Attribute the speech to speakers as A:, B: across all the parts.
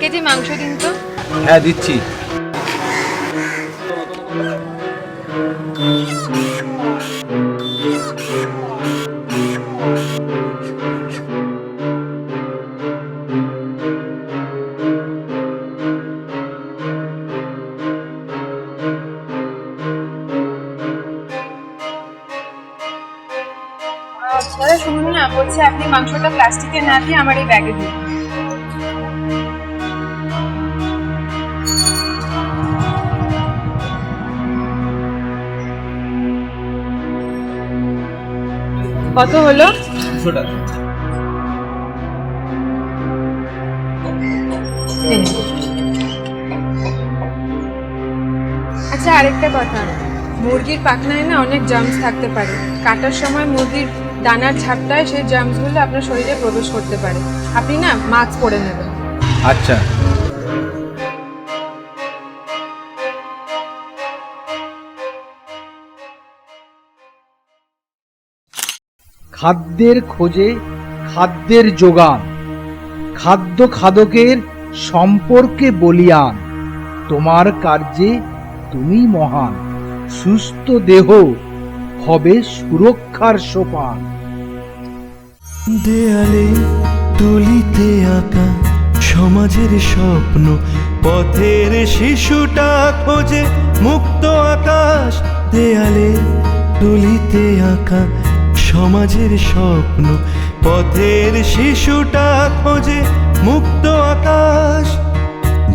A: KG মাংস দিন তো।
B: হ্যাঁ দিচ্ছি।
A: দাদা শুনুন না বলছি আপনি মাংসটা প্লাস্টিকে না দিয়ে আমার এই ব্যাগে দিন। কত হলো। আচ্ছা আরেকটা কথা। মুরগির পাখনায় না অনেক জার্মস থাকতে পারে। কাটার সময় মুরগির দানার ঝাপটায় সেই জার্মসগুলো আপনার শরীরে প্রবেশ করতে পারে। আপনি না মাস্ক পরে নেবেন।
B: আচ্ছা।
C: খাদ্যের খোঁজে খাদ্যের যোগান। খাদ্য খাদকের সম্পর্কে বলিয়ান। তোমার কার্যে তুমি মহান। সুস্থ দেহ হবে সুরক্ষার সোপান।
D: দেয়ালে তুলিতে আঁকা সমাজের স্বপ্ন, পথের শিশুটা খোঁজে মুক্ত আকাশ। দেয়ালে তুলিতে আঁকা সমাজের স্বপ্ন, পথের শিশুটা খোঁজে মুক্ত আকাশ।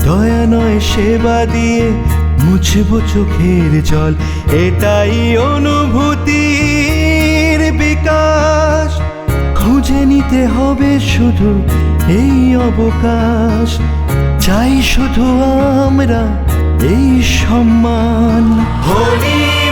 D: দয়া নয় সেবা দিয়ে মুছব চোখের জল, এটাই অনুভূতির বিকাশ। খুঁজে নিতে হবে শুধু এই অবকাশ। চাই শুধু আমরা এই সম্মান। হরি